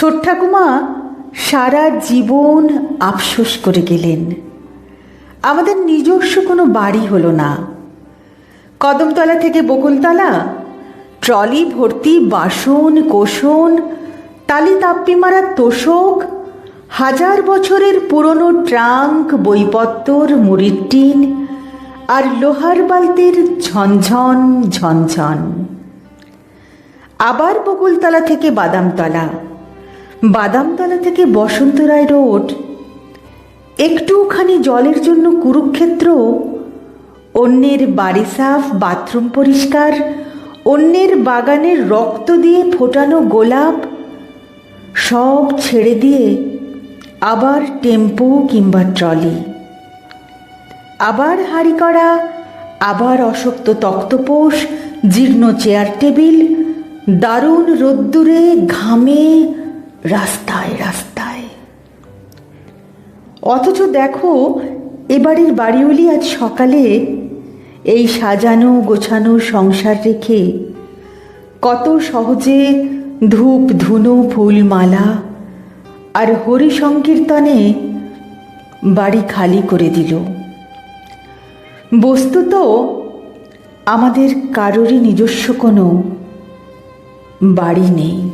ছোট ঠাকুমা সারা জীবন আফসোস করে গেলেন। আমাদের নিজস্ব কোনো বাড়ি হলো না। কদমতলা থেকে বকুলতলা, ট্রলি ভর্তি বাসন, কোষণ, তালি তাপ্পি মারা তোষক, হাজার বছরের পুরনো ট্রাঙ্ক, বইপত্তর, মুড়ির টিন আর লোহার বালতির ঝনঝন ঝনঝন। আবার বকুলতলা থেকে বাদামতলা। বাদামতলা থেকে বসন্ত রায় রোড। একটুখানি জলের জন্য কুরুক্ষেত্র, অন্যের বাড়ি সাফ, বাথরুম পরিষ্কার, অন্যের বাগানের রক্ত দিয়ে ফোটানো গোলাপ, সব ছেড়ে দিয়ে আবার টেম্পো কিংবা ট্রলি। আবার হাঁড়ি করা, আবার অশক্ত তক্তপোষ, জীর্ণ চেয়ার টেবিল, দারুণ রোদ্দুরে ঘামে রাস্তায় রাস্তায়। অথচ দেখো এবাড়ির বাড়িওলি আজ সকালে এই সাজানো, গোছানো সংসার রেখে কত সহজে ধূপ, ধুনো, ফুলমালা আর হরি সংকীর্তনে বাড়ি খালি করে দিল। বস্তুত আমাদের কারোরই নিজস্ব কোনো বাড়ি নেই।